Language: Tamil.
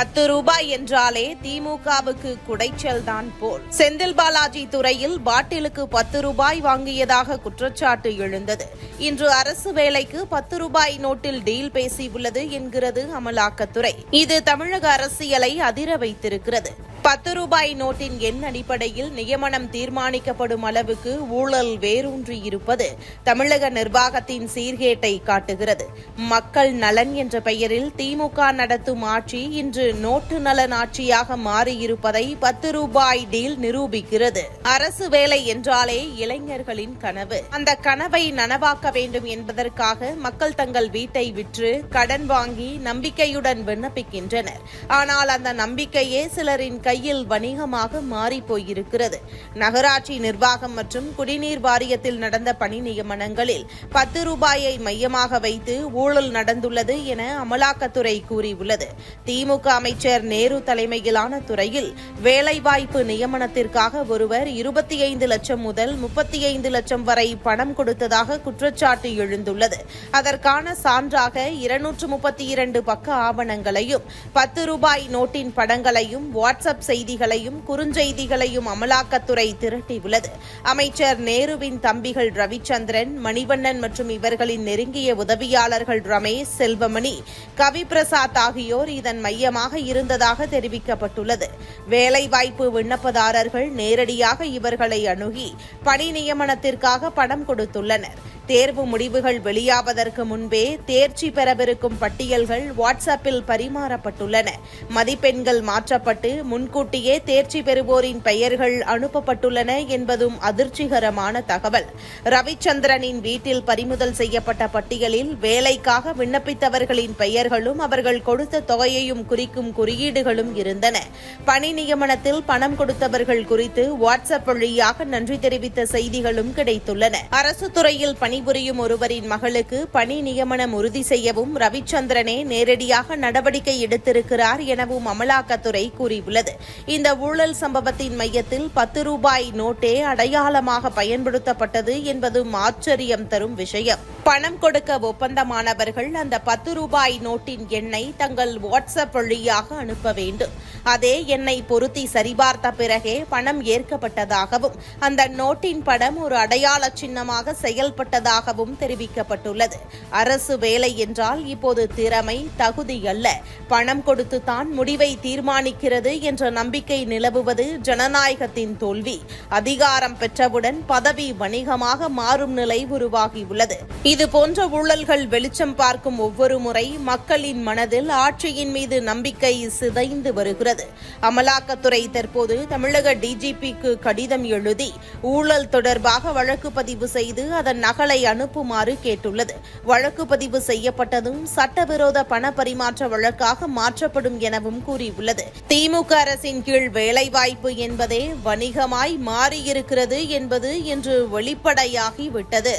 பத்து ரூபாய் என்றாலே திமுகவுக்கு குடைச்சல் தான் போல். செந்தில் பாலாஜி துறையில் பாட்டிலுக்கு பத்து ரூபாய் வாங்கியதாக குற்றச்சாட்டு எழுந்தது. இன்று அரசு வேலைக்கு பத்து ரூபாய் நோட்டில் டீல் பேசியுள்ளது என்கிறது அமலாக்கத்துறை. இது தமிழக அரசியலை அதிர வைத்திருக்கிறது. பத்து ரூபாய் நோட்டின் எண் அடிப்படையில் நியமனம் தீர்மானிக்கப்படும் அளவுக்கு ஊழல் வேரூன்றி இருப்பது தமிழக நிர்வாகத்தின் சீர்கேட்டை காட்டுகிறது. மக்கள் நலன் என்ற பெயரில் திமுக நடத்தும் ஆட்சி இன்று நோட்டு நலன் ஆட்சியாக மாறியிருப்பதை பத்து ரூபாய் டீல் நிரூபிக்கிறது. அரசு வேலை என்றாலே இளைஞர்களின் கனவு. அந்த கனவை நனவாக்க வேண்டும் என்பதற்காக மக்கள் தங்கள் வீட்டை விற்று கடன் வாங்கி நம்பிக்கையுடன் விண்ணப்பிக்கின்றனர். ஆனால் அந்த நம்பிக்கையே சிலரின் கையில் வணிகமாக மாறிப் போயிருக்கிறது. நகராட்சி நிர்வாகம் மற்றும் குடிநீர் வாரியத்தில் நடந்த பணி நியமனங்களில் பத்து ரூபாயை மையமாக வைத்து ஊழல் நடந்துள்ளது என அமலாக்கத்துறை கூறியுள்ளது. திமுக அமைச்சர் நேரு தலைமையிலான துறையில் வேலைவாய்ப்பு நியமனத்திற்காக ஒருவர் இருபத்தி ஐந்து லட்சம் முதல் முப்பத்தி ஐந்து லட்சம் வரை பணம் கொடுத்ததாக குற்றச்சாட்டு எழுந்துள்ளது. அதற்கான சான்றாக இருநூற்று முப்பத்தி இரண்டு பக்க ஆவணங்களையும் பத்து ரூபாய் நோட்டின் படங்களையும் வாட்ஸ்அப் செய்திகளையும் குறுஞ்செய்திகளையும் அமலாக்கத்துறை திரட்டியுள்ளது. அமைச்சர் நேருவின் தம்பிகள் ரவிச்சந்திரன் மணிவண்ணன் மற்றும் இவர்களின் நெருங்கிய உதவியாளர்கள் ரமேஷ் செல்வமணி கவி பிரசாத் ஆகியோர் இதன் மையமாக இருந்ததாக தெரிவிக்கப்பட்டுள்ளது. வேலைவாய்ப்பு விண்ணப்பதாரர்கள் நேரடியாக இவர்களை அணுகி பணி நியமனத்திற்காக பணம் கொடுத்துள்ளனர். தேர்வு முடிவுகள் வெளியாவதற்கு முன்பே தேர்ச்சி பெறவிருக்கும் பட்டியல்கள் வாட்ஸ்அப்பில் பரிமாறப்பட்டுள்ளன. மதிப்பெண்கள் மாற்றப்பட்டு முன்கூட்டியே தேர்ச்சி பெறுவோரின் பெயர்கள் அனுப்பப்பட்டுள்ளன என்பதும் அதிர்ச்சிகரமான தகவல். ரவிச்சந்திரனின் வீட்டில் பறிமுதல் செய்யப்பட்ட பட்டியலில் வேலைக்காக விண்ணப்பித்தவர்களின் பெயர்களும் அவர்கள் கொடுத்த தொகையையும் குறிக்கும் குறியீடுகளும் இருந்தன. பணி நியமனத்தில் பணம் கொடுத்தவர்கள் குறித்து வாட்ஸ்அப் வழியாக நன்றி தெரிவித்த செய்திகளும் கிடைத்துள்ளன. அரசு துறையில் பணி பணிபுரியும் ஒருவரின் மகளுக்கு பணி நியமனம் உறுதி செய்யவும் ரவிச்சந்திரனே நேரடியாக நடவடிக்கை எடுத்திருக்கிறார் எனவும் அமலாக்கத்துறை கூறியுள்ளது. இந்த ஊழல் சம்பவத்தின் மையத்தில் பத்து ரூபாய் நோட்டே அடையாளமாக பயன்படுத்தப்பட்டது என்பதும் ஆச்சரியம் தரும் விஷயம். பணம் கொடுக்க ஒப்பந்தமானவர்கள் அந்த பத்து ரூபாய் நோட்டின் எண்ணை தங்கள் வாட்ஸ்அப் வழியாக அனுப்ப வேண்டும். அதே எண்ணை பொருத்தி சரிபார்த்த பிறகே பணம் ஏற்கப்பட்டதாகவும் அந்த நோட்டின் படம் ஒரு அடையாள சின்னமாக செயல்பட்டதாக இருப்பதாகவும் தெரிவிக்கப்பட்டுள்ளது. அரசு வேலை என்றால் இப்போது திறமை தகுதி அல்ல. பணம் கொடுத்துதான் முடிவை தீர்மானிக்கிறது என்ற நம்பிக்கை நிலவுவது ஜனநாயகத்தின் தோல்வி. அதிகாரம் பெற்றவுடன் பதவி வணிகமாக மாறும் நிலை உருவாகியுள்ளது. இது போன்ற ஊழல்கள் வெளிச்சம் பார்க்கும் ஒவ்வொரு முறை மக்களின் மனதில் ஆட்சியின் மீது நம்பிக்கை சிதைந்து வருகிறது. அமலாக்கத்துறை தற்போது தமிழக டிஜிபிக்கு கடிதம் எழுதி ஊழல் தொடர்பாக வழக்கு பதிவு செய்து அதன் நகல் அனுப்புமாறு கேட்டுள்ளது. வழக்கு பதிவு செய்யப்பட்டதும் சட்டவிரோத பண பரிமாற்ற வழக்காக மாற்றப்படும் எனவும் கூறியுள்ளது. திமுக அரசின் கீழ் வேலைவாய்ப்பு என்பதே வணிகமாய் மாறியிருக்கிறது என்பது இன்று வெளிப்படையாகிவிட்டது.